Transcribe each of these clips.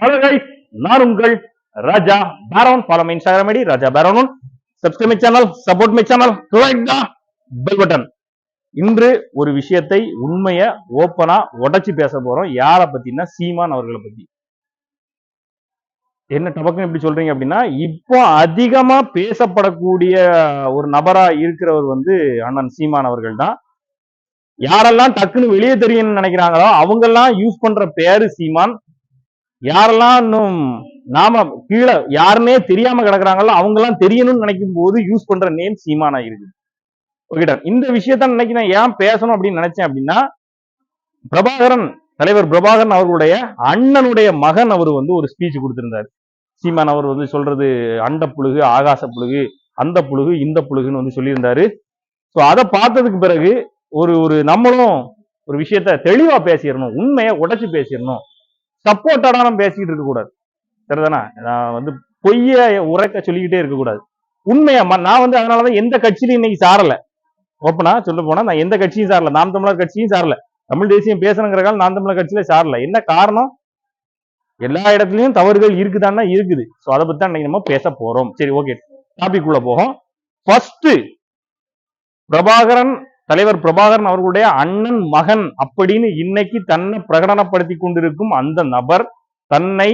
Hello guys நான் உங்கள் Raja Peron follow my Instagram ID Raja Peron subscribe my channel support my channel click the bell button இன்று ஒரு விஷயத்தை உண்மைய ஓப்பனா உடைச்சு பேச போறோம். யாரை பத்தினா சீமான் அவர்களை பத்தி. என்ன டபக்குன்னு இப்படி சொல்றீங்க அப்படின்னா இப்போ அதிகமா பேசப்படக்கூடிய ஒரு நபரா இருக்கிறவர் வந்து அண்ணன் சீமான் அவர்கள் தான் யாரெல்லாம் டக்குன்னு வெளியே தெரியும்னு நினைக்கிறாங்களோ அவங்கெல்லாம் யூஸ் பண்ற பேரு சீமான். யாரெல்லாம் இன்னும் நாம கீழே யாருமே தெரியாம கிடக்குறாங்களோ அவங்க எல்லாம் தெரியணும்னு நினைக்கும் போது யூஸ் பண்ற நேம் சீமானா இருக்குது ஓகேடா இந்த விஷயத்த நினைக்க நான் ஏன் பேசணும் அப்படின்னு நினைச்சேன் அப்படின்னா பிரபாகரன் தலைவர் பிரபாகரன் அவர்களுடைய அண்ணனுடைய மகன் அவர் வந்து ஒரு ஸ்பீச் கொடுத்திருந்தார். சீமான் அவர் வந்து சொல்றது அண்ட புழுகு ஆகாச புழுகு அந்த புழுகு இந்த புழுகுன்னு வந்து சொல்லியிருந்தாரு. ஸோ அதை பார்த்ததுக்கு பிறகு ஒரு ஒரு நம்மளும் ஒரு விஷயத்த தெளிவா பேசிடணும் உண்மையை உடைச்சு பேசிடணும். சப்போர்ட்டடா நம்ம பேசிக்கிட்டு இருக்கக்கூடாது சரிதானா? நான் வந்து பொய்ய உரைக்க சொல்லிக்கிட்டே இருக்கக்கூடாது உண்மையா நான் வந்து அதனாலதான் எந்த கட்சியிலும் இன்னைக்கு சாரல. ஓப்பனா சொல்ல போனா நான் எந்த கட்சியும் சாரல. நாம் தமிழர் கட்சியும் சாரல. தமிழ் தேசியம் பேசணுங்கிறக்கால நாம் தமிழர் கட்சியில சாரல. என்ன காரணம்? எல்லா இடத்துலயும் தவறுகள் இருக்குதான்னா இருக்குது. ஸோ அதை பத்தி தான் இன்னைக்கு நம்ம பேச போறோம். சரி ஓகே டாபிக் உள்ள போகும் ஃபர்ஸ்ட் பிரபாகரன் தலைவர் பிரபாகரன் அவர்களுடைய அண்ணன் மகன் அப்படின்னு இன்னைக்கு தன்னை பிரகடனப்படுத்தி கொண்டிருக்கும் அந்த நபர் தன்னை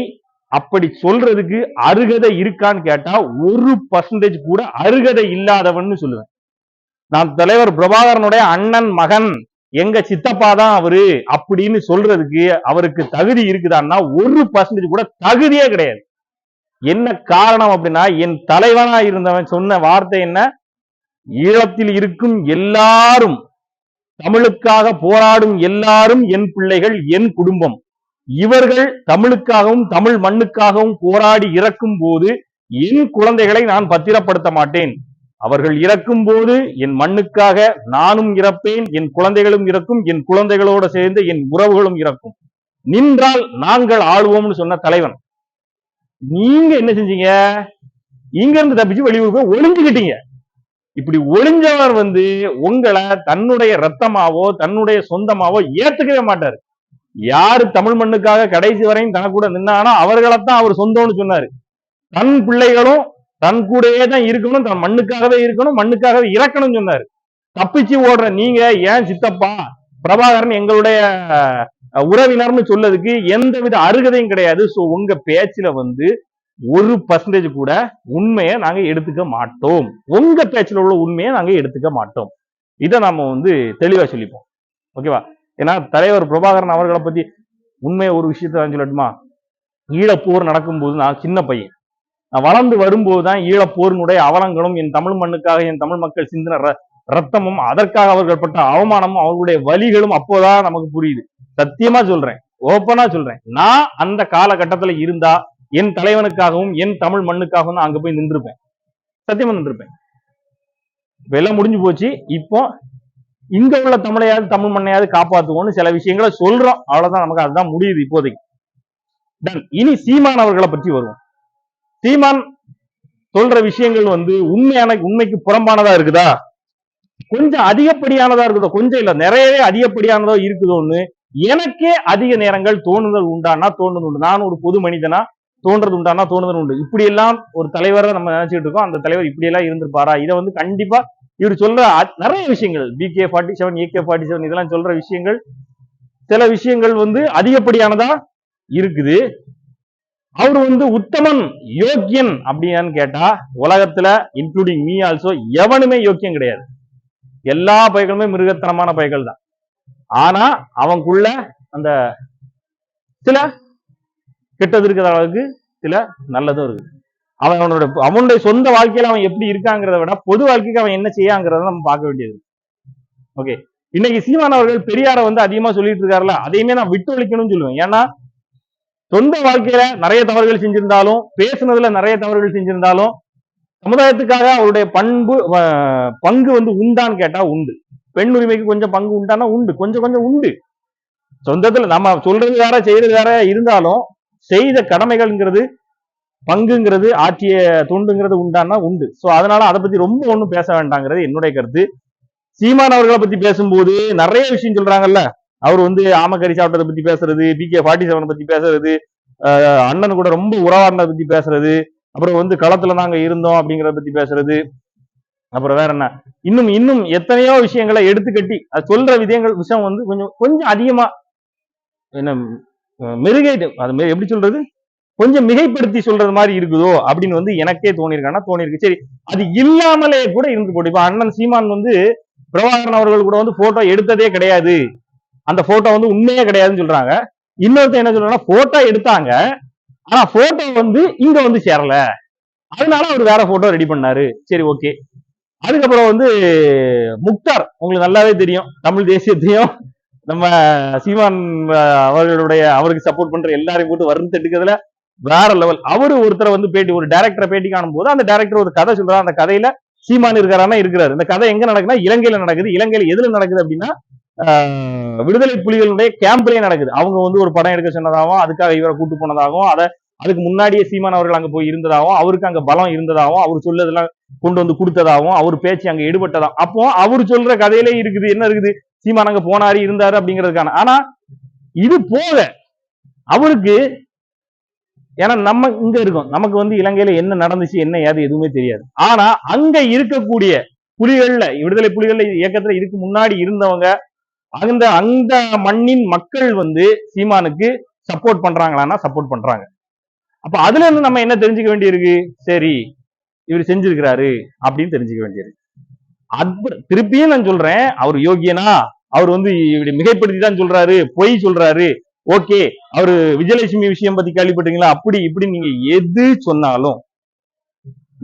அப்படி சொல்றதுக்கு அருகதை இருக்கான்னு கேட்டா ஒரு பர்சன்டேஜ் கூட அருகதை இல்லாதவன்னு சொல்லுவேன். நான் தலைவர் பிரபாகரனுடைய அண்ணன் மகன் எங்க சித்தப்பா தான் அவரு அப்படின்னு சொல்றதுக்கு அவருக்கு தகுதி இருக்குதான்னா ஒரு பர்சன்டேஜ் கூட தகுதியே கிடையாது. என்ன காரணம் அப்படின்னா என் தலைவனா இருந்தவன் சொன்ன வார்த்தை என்ன? ஈழத்தில் இருக்கும் எல்லாரும் தமிழுக்காக போராடும் எல்லாரும் என் பிள்ளைகள் என் குடும்பம். இவர்கள் தமிழுக்காகவும் தமிழ் மண்ணுக்காகவும் போராடி இறக்கும் போது என் குழந்தைகளை நான் பத்திரப்படுத்த மாட்டேன். அவர்கள் இறக்கும் போது என் மண்ணுக்காக நானும் இறப்பேன் என் குழந்தைகளும் இறக்கும் என் குழந்தைகளோட சேர்ந்து என் உறவுகளும் இறக்கும். நின்றால் நாங்கள் ஆளுவோம்னு சொன்ன தலைவன். நீங்க என்ன செஞ்சீங்க? இங்க இருந்து தப்பிச்சு வெளியூருக்கு ஒளிஞ்சுக்கிட்டீங்க. இப்படி ஒளிஞ்சவர் வந்து உங்களை தன்னுடைய ரத்தமாவோ தன்னுடைய சொந்தமாவோ ஏத்துக்கவே மாட்டாரு. யாரு தமிழ் மண்ணுக்காக கடைசி வரையும் தன கூட நின்னானோ அவர்களைத்தான் அவர் சொந்தம்னு சொன்னாரு. தன் பிள்ளைகளும் தன் கூடயே தான் இருக்கணும் தன் மண்ணுக்காகவே இருக்கணும் மண்ணுக்காகவே இறக்கணும்னு சொன்னாரு. தப்பிச்சு ஓடுற நீங்க ஏன் சித்தப்பா பிரபாகரன் எங்களுடைய உறவினர்னு சொல்லதுக்கு எந்தவித அருகதையும் கிடையாது. சோ உங்க பேச்சுல வந்து ஒரு பர்சன்டேஜ் கூட உண்மையை நாங்க எடுத்துக்க மாட்டோம். உங்க பேச்சுல உள்ள உண்மையை நாங்க எடுத்துக்க மாட்டோம். இதை நாம வந்து தெளிவா சொல்லிப்போம். ஓகேவா ஏன்னா தலைவர் பிரபாகரன் அவர்களை பத்தி உண்மையை ஒரு விஷயத்த நான் சொல்லட்டுமா? ஈழப்போர் நடக்கும்போது நான் சின்ன பையன். நான் வளர்ந்து வரும்போது தான் ஈழப்போரினுடைய அவலங்களும் என் தமிழ் மண்ணுக்காக என் தமிழ் மக்கள் சிந்தின ர- ரத்தமும் அதற்காக அவர்கள் பட்ட அவமானமும் அவர்களுடைய வலிகளும் அப்போதான் நமக்கு புரியுது. சத்தியமா சொல்றேன். ஓப்பனா சொல்றேன். நான் அந்த காலகட்டத்துல இருந்தா என் தலைவனுக்காகவும் என் தமிழ் மண்ணுக்காகவும் நான் அங்க போய் நின்றுருப்பேன் சத்தியமா நின்றுருப்பேன் இப்ப எல்லாம் முடிஞ்சு போச்சு. இப்போ இங்க உள்ள தமிழையாவது தமிழ் மண்ணையாவது காப்பாத்துவோம்னு சில விஷயங்களை சொல்றோம். அவ்வளவுதான் நமக்கு. அதுதான் முடியுது இப்போதைக்கு. இனி சீமான் அவர்களை பற்றி வருவோம். சீமான் சொல்ற விஷயங்கள் வந்து உண்மையான உண்மைக்கு புறம்பானதா இருக்குதா? கொஞ்சம் அதிகப்படியானதா இருக்குதோ? கொஞ்சம் இல்ல. நிறையவே அதிகப்படியானதோ இருக்குதோன்னு எனக்கே அதிக நேரங்கள் தோணுதல் உண்டானா தோணுதல் உண்டு. நான் ஒரு பொது மனிதனா தோன்றது உண்டானா தோன்றது உண்டு. இப்படி எல்லாம் ஒரு தலைவரை நம்ம நினைச்சிட்டு இருக்கோம். அந்த தலைவர் இப்படி எல்லாம் இருந்திருப்பாரா? இதை வந்து கண்டிப்பா இவர் சொல்ற நிறைய விஷயங்கள் PK forty seven AK forty seven இதெல்லாம் சொல்ற விஷயங்கள் சில விஷயங்கள் வந்து அதிகப்படியானதா இருக்குது. அவர் வந்து உத்தமன் யோக்கியன் அப்படியான்னு கேட்டா உலகத்துல இன்க்ளூடிங் மீ ஆல்சோ எவனுமே யோக்கியம் கிடையாது. எல்லா பைகளுமே மிருகத்தனமான பைகள் தான் ஆனா அவனுக்குள்ள அந்த சில கெட்டது இருக்கிற அளவுக்கு சில நல்லதும் இருக்கு. அவன் அவனோட அவனுடைய சொந்த வாழ்க்கையில அவன் எப்படி இருக்காங்கிறத விட பொது வாழ்க்கைக்கு அவன் என்ன செய்யாங்கிறத நம்ம பார்க்க வேண்டியது. ஓகே இன்னைக்கு சீமான் அவர்கள் பெரியாரை வந்து அதிகமா சொல்லிட்டு இருக்காருல அதையுமே நான் விட்டு ஒழிக்கணும்னு சொல்லுவேன். ஏன்னா சொந்த வாழ்க்கையில நிறைய தவறுகள் செஞ்சிருந்தாலும் பேசுனதுல நிறைய தவறுகள் செஞ்சிருந்தாலும் சமுதாயத்துக்காக அவருடைய பண்பு பங்கு வந்து உண்டான்னு கேட்டா உண்டு. பெண் உரிமைக்கு கொஞ்சம் பங்கு உண்டானா உண்டு. கொஞ்சம் கொஞ்சம் உண்டு. சொந்தத்துல நம்ம சொல்றது வேற செய்யறது வேற இருந்தாலும் செய்த கடமைகள்ங்கிறது பங்குங்கிறது ஆற்றிய தொண்டுங்கிறது உண்டானா உண்டு. ஸோ அதனால அதை பத்தி ரொம்ப ஒன்றும் பேச வேண்டாங்கிறது என்னுடைய கருத்து. சீமான் அவர்களை பத்தி பேசும்போது நிறைய விஷயம் சொல்றாங்கல்ல. அவர் வந்து ஆமக்கறி சாப்பிட்டதை பத்தி பேசுறது பி கே ஃபார்ட்டி செவன் பத்தி பேசுறது அண்ணன் கூட ரொம்ப உறவாடினதை பத்தி பேசுறது அப்புறம் வந்து களத்துல நாங்க இருந்தோம் அப்படிங்கிறத பத்தி பேசுறது அப்புறம் வேற என்ன. இன்னும் இன்னும் எத்தனையோ விஷயங்களை எடுத்துக்கட்டி அது சொல்ற விதயங்கள் விஷயம் வந்து கொஞ்சம் கொஞ்சம் அதிகமா என்ன மெருகை அது எப்படி சொல்றது? கொஞ்சம் மிகைப்படுத்தி சொல்றது மாதிரி இருக்குதோ அப்படின்னு வந்து எனக்கே தோணிருக்கானா தோணியிருக்கு. சரி அது இல்லாமலே கூட இருந்து போட்டு இப்ப அண்ணன் சீமான் வந்து பிரபாகரன் அவர்கள் கூட வந்து போட்டோ எடுத்ததே கிடையாது. அந்த போட்டோ வந்து உண்மையே கிடையாதுன்னு சொல்றாங்க. இன்னொருத்தன் என்ன சொல்றாங்கன்னா போட்டோ எடுத்தாங்க ஆனா போட்டோ வந்து இங்க வந்து சேரல. அதனால அவர் வேற போட்டோ ரெடி பண்ணாரு. சரி ஓகே அதுக்கப்புறம் வந்து முக்தார் உங்களுக்கு நல்லாவே தெரியும். தமிழ் தேசியத்தையும் நம்ம சீமான் அவர்களுடைய அவருக்கு சப்போர்ட் பண்ற எல்லாரையும் போட்டு வருந்து எடுக்கிறதுல வேற லெவல் அவரு ஒருத்தரை வந்து பேட்டி ஒரு டைரக்டரை பேட்டி காணும் போது அந்த டைரக்டர் ஒரு கதை சொல்றாரு. அந்த கதையில சீமான் இருக்கிறானா இருக்கிறாரு. இந்த கதை எங்க நடக்குதுன்னா இலங்கையில நடக்குது. இலங்கையில எதுல நடக்குது அப்படின்னா விடுதலை புலிகளுடைய கேம்ப்லயே நடக்குது. அவங்க வந்து ஒரு படம் எடுக்க சொன்னதாகவும் அதுக்காக இவரை கூட்டு போனதாகவும் அதை அதுக்கு முன்னாடியே சீமான் அவர்கள் அங்க போய் இருந்ததாகவும் அவருக்கு அங்க பலம் இருந்ததாகவும் அவர் சொல்லதெல்லாம் கொண்டு வந்து கொடுத்ததாகவும் அவர் பேச்சு அங்க ஈடுபட்டதாகவும். அப்போ அவர் சொல்ற கதையிலே இருக்குது. என்ன இருக்குது? சீமான் அங்க போனாரு இருந்தாரு அப்படிங்கிறதுக்கான. ஆனா இது போக அவருக்கு ஏன்னா நம்ம இங்க இருக்கோம். நமக்கு வந்து இலங்கையில என்ன நடந்துச்சு என்ன ஏது எதுவுமே தெரியாது. ஆனா அங்க இருக்கக்கூடிய புலிகள்ல விடுதலை புலிகள்ல இயக்கத்துல இதுக்கு முன்னாடி இருந்தவங்க அந்த அந்த மண்ணின் மக்கள் வந்து சீமானுக்கு சப்போர்ட் பண்றாங்களான்னா சப்போர்ட் பண்றாங்க. அப்ப அதுல இருந்து நம்ம என்ன தெரிஞ்சுக்க வேண்டியிருக்கு? சரி இவர் செஞ்சிருக்கிறாரு அப்படின்னு தெரிஞ்சுக்க வேண்டியிருக்கு. அற்புதம் திருப்பியும் நான் சொல்றேன் அவர் யோகியனா அவர் வந்து இப்படி மிகைப்படுத்தி தான் சொல்றாரு பொய் சொல்றாரு. ஓகே அவரு விஜயலட்சுமி விஷயம் பத்தி கேள்விப்பட்டீங்களா அப்படி இப்படி நீங்க எது சொன்னாலும்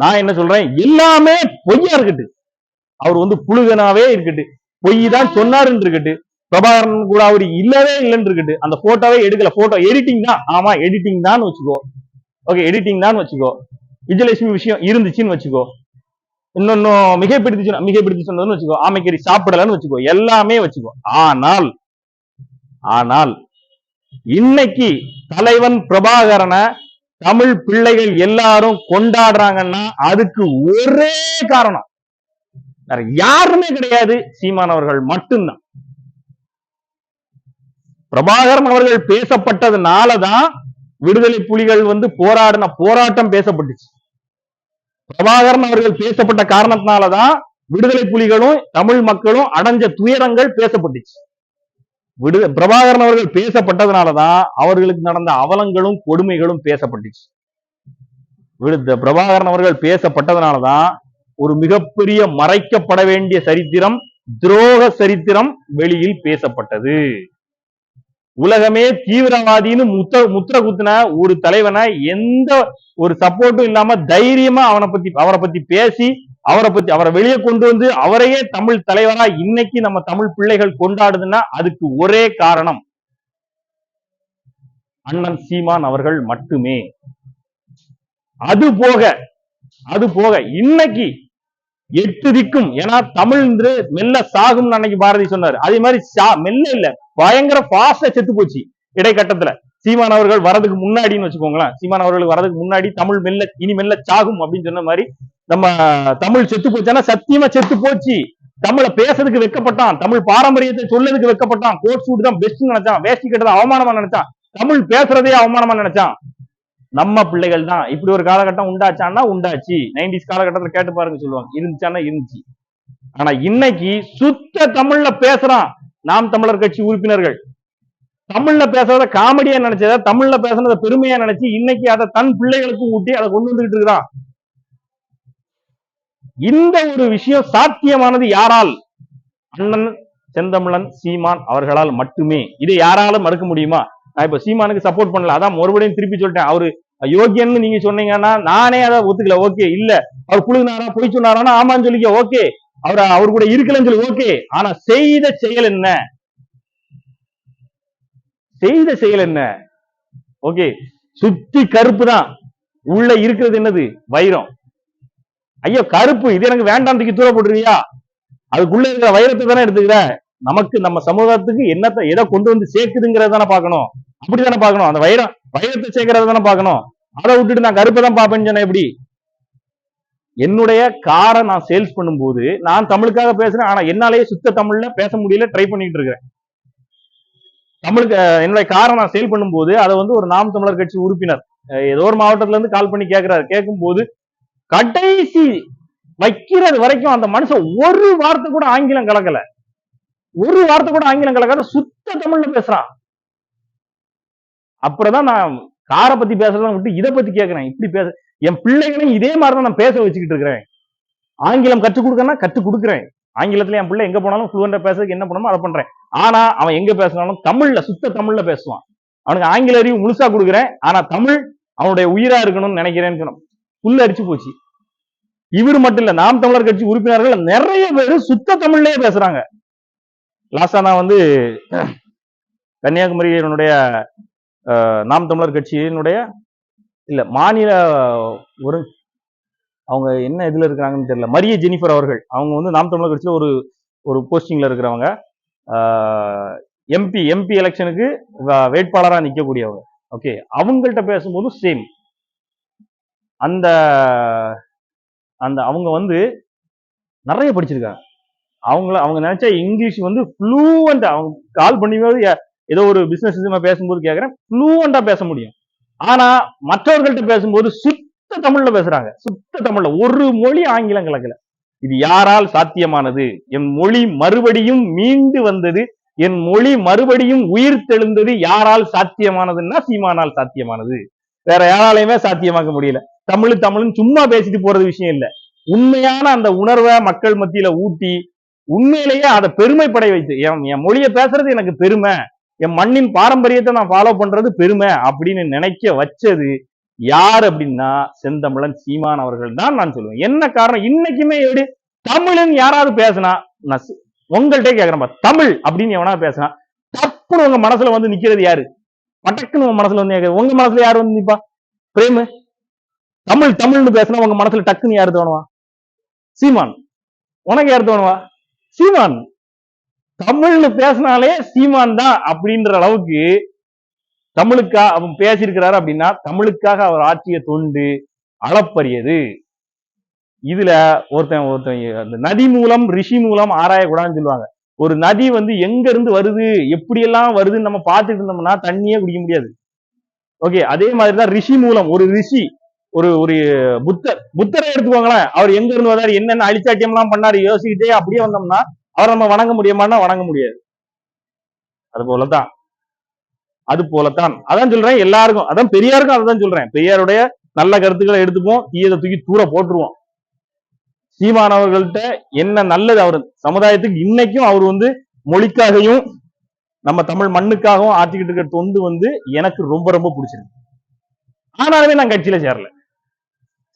நான் என்ன சொல்றேன் எல்லாமே பொய்யா இருக்கட்டு. அவர் வந்து புழுகனாவே இருக்கட்டு. பொய் தான் சொன்னாருன்னு இருக்கட்டு பிரபாகரன் கூட அவர் இல்லவே இல்லைன்னு இருக்கட்டு அந்த போட்டோவே எடுக்கல. போட்டோ எடிட்டிங் தான். ஆமா எடிட்டிங் தான் வச்சுக்கோ. ஓகே எடிட்டிங் தான் வச்சுக்கோ. விஜயலட்சுமி விஷயம் இருந்துச்சுன்னு வச்சுக்கோ. இன்னொன்னும் மிகைப்படுத்தி சொன்ன மிகைப்படுத்தி சொன்னதுன்னு வச்சுக்கோ. ஆமைக்கறி சாப்பிடலன்னு வச்சுக்கோ. எல்லாமே வச்சுக்கோ. ஆனால் ஆனால் இன்னைக்கு தலைவன் பிரபாகரனை தமிழ் பிள்ளைகள் எல்லாரும் கொண்டாடுறாங்கன்னா அதுக்கு ஒரே காரணம். வேற யாருமே கிடையாது. சீமானவர்கள் மட்டும்தான். பிரபாகரன் அவர்கள் பேசப்பட்டதுனாலதான் விடுதலை புலிகள் வந்து போராடின போராட்டம் பேசப்பட்டுச்சு. பிரபாகரன் அவர்கள் பேசப்பட்ட காரணத்தினாலதான் விடுதலை புலிகளும் தமிழ் மக்களும் அடைஞ்ச துயரங்கள் பேசப்பட்டுச்சு. விடு பிரபாகரன் அவர்கள் பேசப்பட்டதுனாலதான் அவர்களுக்கு நடந்த அவலங்களும் கொடுமைகளும் பேசப்பட்டுச்சு. விடு பிரபாகரன் அவர்கள் பேசப்பட்டதுனாலதான் ஒரு மிகப்பெரிய மறைக்கப்பட வேண்டிய சரித்திரம் துரோக சரித்திரம் வெளியில் பேசப்பட்டது. உலகமே தீவிரவாதின்னு முத்த முத்திர குத்துன ஒரு தலைவனை எந்த ஒரு சப்போர்ட்டும் இல்லாம தைரியமா அவனை பத்தி அவரை பத்தி பேசி அவரை பத்தி அவரை வெளியே கொண்டு வந்து அவரையே தமிழ் தலைவரா இன்னைக்கு நம்ம தமிழ் பிள்ளைகள் கொண்டாடுதுன்னா அதுக்கு ஒரே காரணம் அண்ணன் சீமான் அவர்கள் மட்டுமே. அது போக அது போக இன்னைக்கு எட்டு திக்கும் ஏன்னா தமிழ் என்று மெல்ல சாகும் அன்னைக்கு பாரதி சொன்னார். அதே மாதிரி சா- மெல்ல இல்ல. பயங்கர பாஸ்டா செத்து போச்சு இடைக்கட்டத்துல. சீமான் அவர்கள் வரதுக்கு முன்னாடின்னு வச்சுக்கோங்களேன். சீமான் அவர்கள் வரதுக்கு முன்னாடி தமிழ் மெல்ல இனி மெல்ல சாகும் அப்படின்னு சொன்ன மாதிரி நம்ம தமிழ் செத்து போச்சுன்னா சத்தியமா செத்து போச்சு. தமிழை பேசுறதுக்கு வெக்கப்பட்டான். தமிழ் பாரம்பரியத்தை சொல்லதுக்கு வைக்கப்பட்டான். கோட் சூட் தான் பெஸ்ட் நினைச்சான். வேஷ்டி கட்டதை அவமானமா நினைச்சான். தமிழ் பேசுறதே அவமானமா நினைச்சான். நம்ம பிள்ளைகள் தான் இப்படி ஒரு காலகட்டம் உண்டாச்சான்னா உண்டாச்சு. நைன்டிஸ் காலகட்டத்துல கேட்டு பாருங்க சொல்லுவாங்க. இருந்துச்சான்னா இருந்துச்சு. ஆனா இன்னைக்கு சுத்த தமிழ்ல பேசுறான் நாம் தமிழர் கட்சி உறுப்பினர்கள். தமிழ்ல பேசுறத காமெடியா நினைச்சத தமிழ்ல பேசுறத பெருமையா நினைச்சு இன்னைக்கு அதை தன் பிள்ளைகளுக்கும் ஊட்டி அதை கொண்டு வந்துகிட்டு இருக்கிறான் இந்த ஒரு விஷயம் சாத்தியமானது யாரால்? அண்ணன் செந்தமிழன் சீமான் அவர்களால் மட்டுமே. இதை யாராலும் மறுக்க முடியுமா? நான் இப்ப சீமானுக்கு சப்போர்ட் பண்ணல. அதான் மறுபடியும் திருப்பி சொல்லிட்டேன். அவரு யோகியன்னு நீங்க சொன்னீங்கன்னா நானே அதை ஒத்துக்கல. ஓகே இல்ல. அவர் குழுனாரா பொய் சொன்னாரானா ஆமான்னு சொல்லிக்க ஓகே. அவர் அவர் கூட இருக்கலன்னு சொல்லி ஓகே. ஆனா செய்த செயல் என்ன? செய்த செயல் என்ன? ஓகே. சுத்தி கருப்பு தான். உள்ள இருக்கிறது என்னது? வைரம். ஐயோ கருப்பு. இது எனக்கு வேண்டாம் தூக்கி தூர போட்டுருவியா? அதுக்குள்ள இருக்கிற வைரத்தை தானே எடுத்துக்கிற? நமக்கு நம்ம சமூகத்துக்கு என்னத்தை எதை கொண்டு வந்து சேர்க்குதுங்கிறத தானே பார்க்கணும். அப்படித்தானே பார்க்கணும். அந்த வைரம் வைரத்தை சேர்க்கறத தானே பார்க்கணும். அதை விட்டுட்டு நான் கருப்பை தான் பார்ப்பேன்னு சொன்னேன் எப்படி? என்னுடைய காரை நான் சேல்ஸ் பண்ணும்போது நான் தமிழுக்காக பேசுறேன் ஆனா என்னாலேயே சுத்த தமிழ்ல பேச முடியல ட்ரை பண்ணிட்டு இருக்கிறேன். தமிழுக்கு என்னுடைய காரை நான் சேல் பண்ணும்போது அதை வந்து ஒரு நாம் தமிழர் கட்சி உறுப்பினர் ஏதோ ஒரு மாவட்டத்துல இருந்து கால் பண்ணி கேட்கிறாரு கேட்கும் போது கடைசி வைக்கிறது வரைக்கும் அந்த மனுஷன் ஒரு வார்த்தை கூட ஆங்கிலம் கலக்கல. ஒரு வார்த்தை கூட ஆங்கிலம் கலக்காத சுத்த தமிழ்ல பேசுறான் அப்புறம்தான் நான் காரை பத்தி பேசுறத விட்டு இதை பத்தி கேட்கிறேன் இப்படி பேச என் பிள்ளைகளையும் இதே மாதிரி தான் நான் பேச வச்சுக்கிட்டு இருக்கிறேன். ஆங்கிலம் கற்றுக் கொடுக்கனா கற்றுக் கொடுக்குறேன். ஆங்கிலத்துல என் பிள்ளை எங்க போனாலும் ஃப்ளூவெண்டா பேசுறதுக்கு என்ன பண்ணணுமோ அதை பண்றேன். ஆனா அவன் எங்க பேசினாலும் தமிழ்ல சுத்த தமிழ்ல பேசுவான். அவனுக்கு ஆங்கில அறிவு முழுசா கொடுக்குறேன். ஆனா தமிழ் அவனுடைய உயிரா இருக்கணும்னு நினைக்கிறேன்னு சொன்னோம். புல்ல அரிச்சு போச்சு. இவர் மட்டும் இல்ல நாம் தமிழர் கட்சி உறுப்பினர்கள் நிறைய பேர் சுத்த தமிழ்லயே பேசுறாங்க. லாஸ்டாக நான் வந்து கன்னியாகுமரியினுடைய நாம் தமிழர் கட்சியினுடைய இல்லை மாநில ஒரு அவங்க என்ன இதில் இருக்கிறாங்கன்னு தெரியல. மரிய ஜெனிஃபர் அவர்கள். அவங்க வந்து நாம் தமிழர் கட்சியில் ஒரு ஒரு போஸ்டிங்கில் இருக்கிறவங்க. எம்பி எம்பி எலெக்ஷனுக்கு வேட்பாளராக நிற்கக்கூடியவங்க ஓகே அவங்கள்ட்ட பேசும்போது சேம் அந்த அந்த அவங்க வந்து நிறைய படிச்சிருக்காங்க. அவங்கள அவங்க நினைச்சா இங்கிலீஷ் வந்து ஃப்ளூவண்டா அவங்க கால் பண்ணும்போது ஏதோ ஒரு பிசினஸ் விஷயமா பேசும்போது கேட்கறேன் ஃப்ளூவண்டா பேச முடியும். ஆனா மற்றவர்கள்ட்ட பேசும்போது சுத்த தமிழ்ல பேசுறாங்க. சுத்த தமிழ்ல ஒரு மொழி ஆங்கிலம் கலக்கல. இது யாரால் சாத்தியமானது? என் மொழி மறுபடியும் மீண்டு வந்தது. என் மொழி மறுபடியும் உயிர் தெழுந்தது. யாரால் சாத்தியமானதுன்னா சீமானால் சாத்தியமானது. வேற யாராலையுமே சாத்தியமாக்க முடியல. தமிழ் தமிழ்னு சும்மா பேசிட்டு போறது விஷயம் இல்லை. உண்மையான அந்த உணர்வை மக்கள் மத்தியில ஊட்டி உண்மையிலேயே அதை பெருமைப்படை வைத்து என் என் மொழியை பேசுறது எனக்கு பெருமை. என் மண்ணின் பாரம்பரியத்தை நான் ஃபாலோ பண்றது பெருமை அப்படின்னு நினைக்க வச்சது யார் அப்படின்னா செந்தமிழன் சீமான் அவர்கள் தான் நான் சொல்லுவேன். என்ன காரணம்? இன்னைக்குமே எப்படி தமிழ்னு யாராவது பேசினா நான் உங்கள்கிட்ட உங்கள்ட்டே தமிழ் அப்படின்னு எவனா பேசினா தப்புன்னு உங்க மனசுல வந்து நிக்கிறது யாரு? பட்டக்குன்னு உங்க மனசுல வந்து கேட்கறது உங்க மனசுல யாரு வந்து நிப்பா? பிரேமு. தமிழ் தமிழ்னு பேசினா உங்க மனசுல டக்குன்னு யாரு தோணுவா? சீமான். உனக்கு யார் தோணுவா? சீமான். தமிழ்னு பேசினாலே சீமான் தான் அப்படின்ற அளவுக்கு தமிழுக்கா அவன் பேசியிருக்கிறாரு அப்படின்னா தமிழுக்காக அவர் ஆற்றிய தொண்டு அளப்பரியது. இதுல ஒருத்தன் ஒருத்தன் அந்த நதி மூலம் ரிஷி மூலம் ஆராயக்கூடாதுன்னு சொல்லுவாங்க. ஒரு நதி வந்து எங்க இருந்து வருது எப்படி எல்லாம் வருதுன்னு நம்ம பார்த்துட்டு இருந்தோம்னா தண்ணியே குடிக்க முடியாது. ஓகே அதே மாதிரிதான் ரிஷி மூலம் ஒரு ரிஷி ஒரு ஒரு புத்தர் புத்தரை எடுத்துக்கோங்களேன். அவர் எங்க இருந்து வந்தாரு என்னென்ன அழிச்சாட்டியம் எல்லாம் பண்ணாரு யோசிக்கிட்டே அப்படியே வந்தோம்னா அவரை நம்ம வணங்க முடியுமான்னா வணங்க முடியாது. அது போலதான் அது போலத்தான். அதான் சொல்றேன் எல்லாருக்கும் அதான் பெரியாருக்கும் அதான் சொல்றேன். பெரியாருடைய நல்ல கருத்துக்களை எடுத்துப்போம் தீயதை தூக்கி தூர போட்டுருவோம். சீமானவர்கள்ட்ட என்ன நல்லது அவர் சமுதாயத்துக்கு இன்னைக்கும் அவர் வந்து மொழிக்காகவும் நம்ம தமிழ் மண்ணுக்காகவும் ஆற்றிக்கிட்டு இருக்கிற தொண்டு வந்து எனக்கு ரொம்ப ரொம்ப பிடிச்சிருக்கு. ஆனாலுமே நான் கட்சியில சேரல.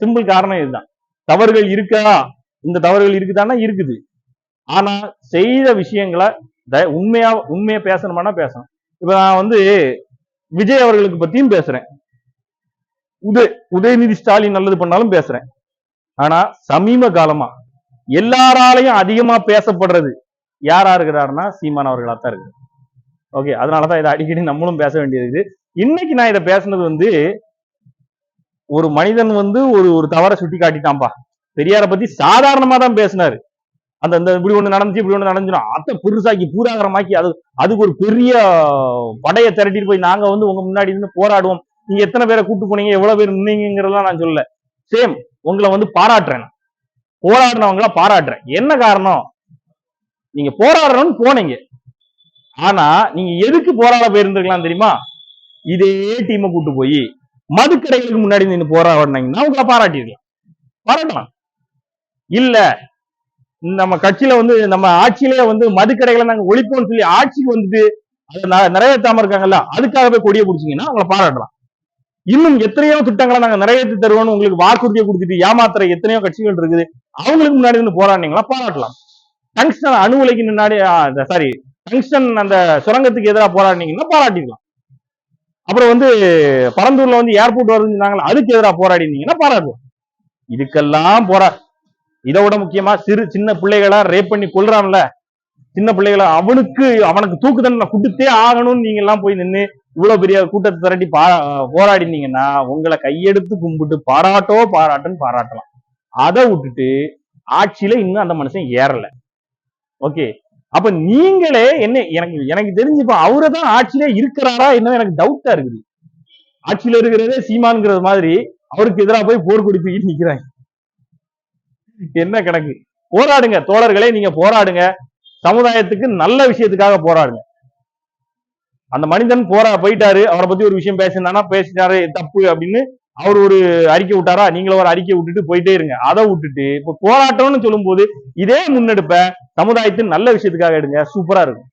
சிம்பிள் காரணம் இதுதான். தவறுகள் இருக்கா? இந்த தவறுகள் இருக்குதான்னா இருக்குது. ஆனா செய்த விஷயங்களை உண்மையா உண்மையா பேசணுமானா பேசணும். இப்ப நான் வந்து விஜய் அவர்களுக்கு பத்தியும் பேசுறேன். உதய உதயநிதி ஸ்டாலின் நல்லது பண்ணாலும் பேசுறேன். ஆனா சமீப காலமா எல்லாராலையும் அதிகமா பேசப்படுறது யாரா இருக்கிறாருன்னா சீமான் அவர்களா தான் இருக்கு ஓகே அதனாலதான் இதை அடிக்கடி நம்மளும் பேச வேண்டியது இன்னைக்கு நான் இதை பேசுனது வந்து ஒரு மனிதன் வந்து ஒரு ஒரு தவறை சுட்டி காட்டிட்டான்பா. பெரியாரை பத்தி சாதாரணமா தான் பேசினாரு. அந்த இந்த இப்படி ஒண்ணு நடந்துச்சு இப்படி ஒண்ணு நடந்துச்சுன்னா அத்தை பெருசாக்கி பூதாகரமாக்கி அது அதுக்கு ஒரு பெரிய படையை திரட்டிட்டு போய் நாங்க வந்து உங்க முன்னாடி இருந்து போராடுவோம். நீங்க எத்தனை பேரை கூட்டு போனீங்க எவ்வளவு பேர் நின்னீங்கிறதெல்லாம் நான் சொல்லல. சேம் உங்களை வந்து பாராட்டுறேன். நான். போராடினவங்கள பாராட்டுறேன். என்ன காரணம்? நீங்க போராடுறோம்னு போனீங்க. ஆனா நீங்க எதுக்கு போராட போயிருந்திருக்கலாம் தெரியுமா? இதே டீமை கூட்டு போய் மதுக்கடைகளுக்கு முன்னாடி நின்று போராடினீங்கன்னா உங்களை பாராட்டிருக்கலாம் பாராட்டலாம். இல்ல நம்ம கட்சியில வந்து நம்ம ஆட்சியிலேயே வந்து மதுக்கடைகளை நாங்க ஒழிப்போம்னு சொல்லி ஆட்சிக்கு வந்துட்டு அதை ந- நிறைவேற்றாம இருக்காங்கல்ல அதுக்காக போய் கொடியை பிடிச்சீங்கன்னா அவங்கள பாராட்டலாம். இன்னும் எத்தனையோ திட்டங்களை நாங்க நிறைவேற்றி தருவோம்னு உங்களுக்கு வாக்குறுதியை கொடுத்துட்டு ஏமாத்துற எத்தனையோ கட்சிகள் இருக்குது. அவங்களுக்கு முன்னாடி இருந்து போராடினீங்களா பாராட்டலாம். டங்ஸ்டன் அணு உலைக்கு முன்னாடி சாரி டங்ஸ்டன் அந்த சுரங்கத்துக்கு எதிராக போராடினீங்கன்னா பாராட்டிக்கலாம். அப்புறம் வந்து பரந்தூர்ல வந்து ஏர்போர்ட் வருதுன்னு சொன்னாங்களா அதுக்கு எதிராக போராடினீங்கன்னா பாராட்டுவோம் இதுக்கெல்லாம் போரா இதை விட முக்கியமா சிறு சின்ன பிள்ளைகளா ரேப் பண்ணி கொள்றான்ல சின்ன பிள்ளைகளை அவனுக்கு அவனுக்கு தூக்கு தண்டனை கொடுத்தே ஆகணும்னு நீங்க எல்லாம் போய் நின்னு இவ்வளவு பெரிய கூட்டத்தை திரட்டி பா போராடினீங்கன்னா உங்களை கையெடுத்து கும்பிட்டு பாராட்டோ பாராட்டுன்னு பாராட்டலாம். அதை விட்டுட்டு ஆட்சியில இன்னும் அந்த மனுஷன் ஏறல. ஓகே. அப்ப நீங்களே என்ன எனக்கு எனக்கு தெரிஞ்சு இப்ப அவரை தான் ஆட்சியிலே இருக்கிறாரா என்ன எனக்கு டவுட்டா இருக்குது. ஆட்சியில இருக்கிறதே சீமான்ங்கிறது மாதிரி அவருக்கு எதிராக போய் போர் கொடி தூக்கிட்டு நிக்கிறாங்க. என்ன கணக்கு? போராடுங்க தோழர்களே நீங்க போராடுங்க. சமுதாயத்துக்கு நல்ல விஷயத்துக்காக போராடுங்க. அந்த மனிதன் போரா போயிட்டாரு அவரை பத்தி ஒரு விஷயம் பேசினானா பேசினாரு தப்பு அப்படின்னு அவர் ஒரு அறிக்கை விட்டாரா? நீங்களும் ஒரு அறிக்கை விட்டுட்டு போயிட்டே இருங்க. அதை விட்டுட்டு இப்ப போராட்டம்னு சொல்லும்போது இதே முன்னெடுப்ப சமுதாயத்தின் நல்ல விஷயத்துக்காக எடுங்க. சூப்பரா இருக்கும்.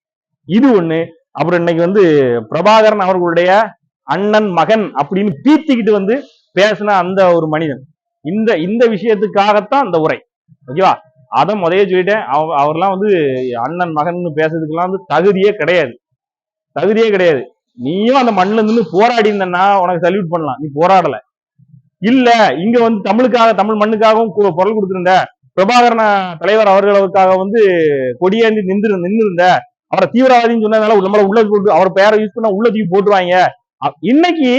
இது ஒண்ணு. அப்புறம் இன்னைக்கு வந்து பிரபாகரன் அவர்களுடைய அண்ணன் மகன் அப்படின்னு பீத்திக்கிட்டு வந்து பேசின அந்த ஒரு மனிதன். இந்த இந்த விஷயத்துக்காகத்தான் அந்த உரை. ஓகேவா? அதை முதைய சொல்லிட்டேன். அவ- அவர்லாம் வந்து அண்ணன் மகன் பேசுறதுக்கெல்லாம் வந்து தகுதியே கிடையாது. தகுதியே கிடையாது. நீயும் அந்த மண்ணுல இருந்து போராடி இருந்தன்னா உனக்கு சல்யூட் பண்ணலாம். நீ போராடல. இல்ல இங்க வந்து தமிழுக்காக தமிழ் மண்ணுக்காகவும் குரல் கொடுத்திருந்த பிரபாகரன தலைவர் அவர்களுக்காக வந்து கொடியேந்தி நின்று நின்றிருந்த அவரை தீவிரவாதின்னு சொன்னதுனால நம்மள உள்ள போட்டு அவர் பேரை யூஸ் பண்ணா உள்ள தூக்கி போட்டுவாங்க இன்னைக்கு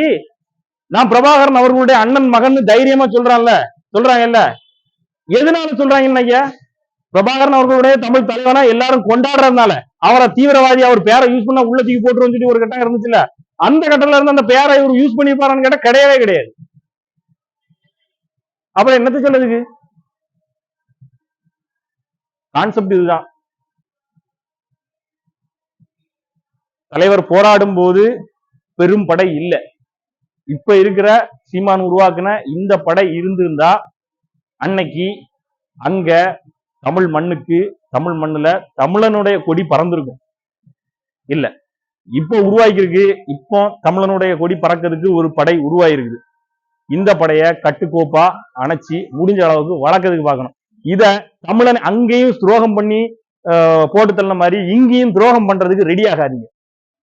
நான் பிரபாகரன் அவர்களுடைய அண்ணன் மகன் தைரியமா சொல்றான்ல சொல்றாங்கல்ல. எதனால சொல்றாங்க இன்னைக்கு பிரபாகரன் அவர்களுடைய தமிழ் தலைவனா எல்லாரும் கொண்டாடுறதுனால அவரை தீவிரவாதி அவர் பேரை யூஸ் பண்ணா உள்ள தூக்கி போட்டுருன்னு சொல்லி ஒரு கட்டம் இருந்துச்சுல்ல அந்த கட்டத்துல இருந்து அந்த பேரை இவர் யூஸ் பண்ணிருப்பாரான்னு கேட்டா கிடையவே கிடையாது. அப்புறம் என்னத்த சொல்றதுக்கு? கான்செப்ட் இதுதான். தலைவர் போராடும் போது பெரும் படை இல்ல. இப்ப இருக்கிற சீமான் உருவாக்குன இந்த படை இருந்திருந்தா அன்னைக்கு அங்க தமிழ் மண்ணுக்கு தமிழ் மண்ணுல தமிழனுடைய கொடி பறந்திருக்கும். இல்ல. இப்போ உருவாக்கியிருக்கு இப்போ தமிழனுடைய கொடி பறக்கிறதுக்கு ஒரு படை உருவாயிருக்குது இந்த படைய கட்டுக்கோப்பா அணைச்சி முடிஞ்ச அளவுக்கு வளர்க்கறதுக்கு பார்க்கணும். இத தமிழன் அங்கேயும் துரோகம் பண்ணி ஆஹ், போட்டு தள்ள மாதிரி இங்கேயும் துரோகம் பண்றதுக்கு ரெடி ஆகாதீங்க.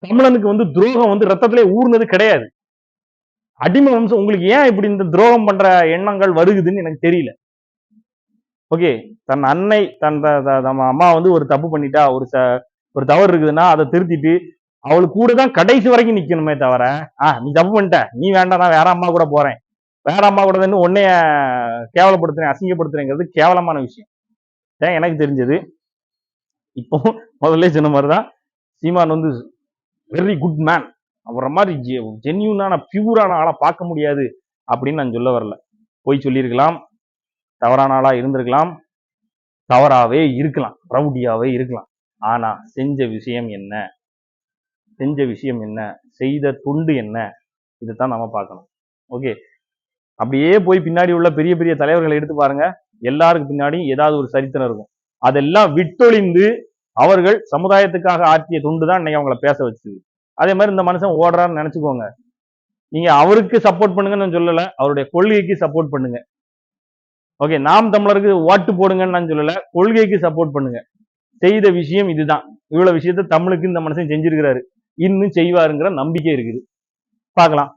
தமிழனுக்கு வந்து துரோகம் வந்து ரத்தத்திலே ஊர்னது கிடையாது. அடிமை வம்சம் உங்களுக்கு ஏன் இப்படி இந்த துரோகம் பண்ற எண்ணங்கள் வருகுதுன்னு எனக்கு தெரியல. ஓகே தன் அன்னை தன் த- நம்ம அம்மா வந்து ஒரு தப்பு பண்ணிட்டா ஒரு ச ஒரு தவறு இருக்குதுன்னா அதை திருத்திட்டு அவளுக்கு கூட தான் கடைசி வரைக்கும் நிக்கணுமே தவிர ஆ நீ தப்பு பண்ணிட்ட நீ வேண்டாம் நான் வேற அம்மா கூட போறேன். வேற அம்மா கூட வந்து உன்னைய கேவலப்படுத்துறேன் அசிங்கப்படுத்துறேங்கிறது கேவலமான விஷயம். ஏன்? எனக்கு தெரிஞ்சது. இப்போ முதல்ல சொன்ன மாதிரி தான் சீமான் வந்து வெரி குட் மேன் அவரை மாதிரி ஜென்யூனான பியூரான ஆளா பார்க்க முடியாது அப்படின்னு நான் சொல்ல வரல. போய் சொல்லியிருக்கலாம். தவறான ஆளா இருந்திருக்கலாம். தவறாவே இருக்கலாம். ரவுடியாவே இருக்கலாம். ஆனா செஞ்ச விஷயம் என்ன? செஞ்ச விஷயம் என்ன? செய்த தொண்டு என்ன? இதைத்தான் நம்ம பார்க்கணும். ஓகே? அப்படியே போய் பின்னாடி உள்ள பெரிய பெரிய தலைவர்களை எடுத்து பாருங்க. எல்லாருக்கு பின்னாடியும் ஏதாவது ஒரு சரித்திரம் இருக்கும். அதெல்லாம் விட்டொழிந்து அவர்கள் சமுதாயத்துக்காக ஆற்றிய தொண்டு தான் இன்னைக்கு அவங்கள பேச வச்சு அதே மாதிரி இந்த மனுஷன் ஓடுறான்னு நினைச்சுக்கோங்க. நீங்க அவருக்கு சப்போர்ட் பண்ணுங்கன்னு நான் சொல்லல அவருடைய கொள்கைக்கு சப்போர்ட் பண்ணுங்க. ஓகே நாம் தமிழருக்கு ஓட்டு போடுங்கன்னு நான் சொல்லல கொள்கைக்கு சப்போர்ட் பண்ணுங்க. செய்த விஷயம் இதுதான். இவ்வளவு விஷயத்த தமிழுக்கு இந்த மனுஷன் செஞ்சிருக்கிறாரு. இன்னும் செய்வாருங்கிற நம்பிக்கை இருக்குது. பார்க்கலாம்.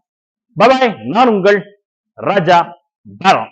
பபாய் நான் உங்கள் ராஜா பரம்